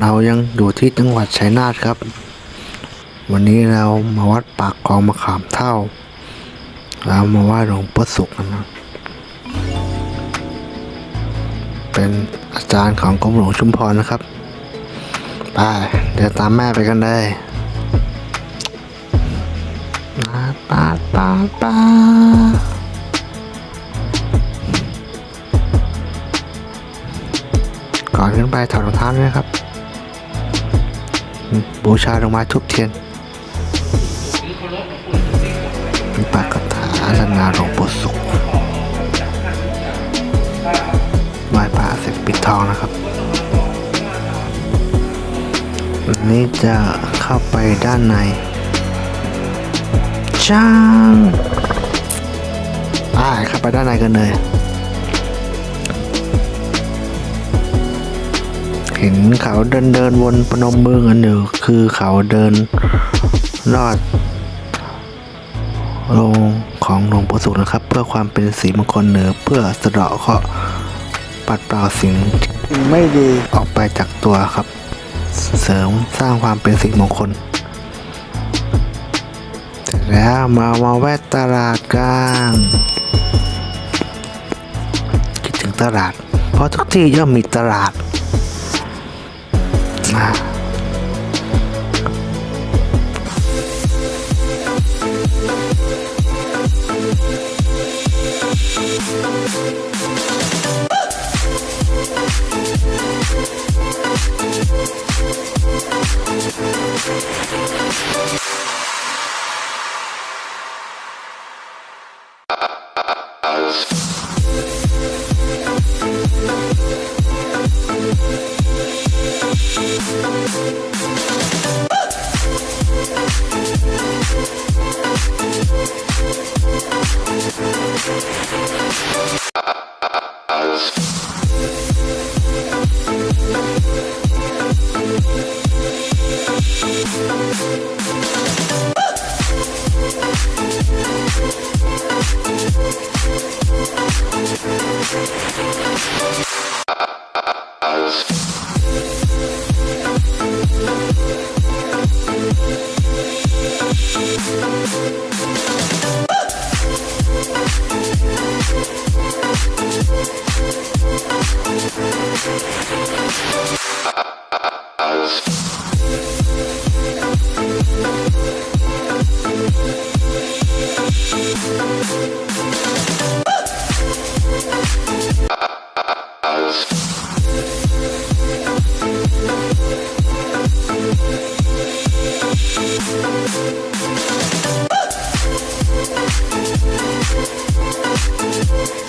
เรายังอยู่ที่จังหวัดชัยนาทครับ วันนี้เรามาวัดปากคลองมะขามเท่า เรามาไหว้หลวงพ่อสุขกันนะเป็นอาจารย์ของกรมหลวงชุมพรนะครับ ไป เดี๋ยวตามแม่ไปกันเลยปาดปาดปาดปาดก่อนขึ้นไปถอดรองเท้าด้วยครับ บูชาดอกไม้ทุบเทียนมีปากกถาอารันาหลวงปู่สุขไหว้พระเสร็จปิดทองนะครับวันนี้จะเข้าไปด้านในช่างอ่าเข้าไปด้านในกันเลย ห็นเขาเดินเดินวนปนมมือกันอยู่คือเขาเดินลอดลงของหลวงปู่สุขนะครับ เพื่อความเป็นสีมงคลเหนือเพื่อสะเดาะเคราะห์ปัดเป่าสิ่งไม่ดีออกไปจากตัวครับ เสริมสร้างความเป็นสีมงคลเสร็จแล้วมามาแวะตลาดกันคิดถึงตลาด เพราะทุกที่ย่อมมีตลาด มา あっ!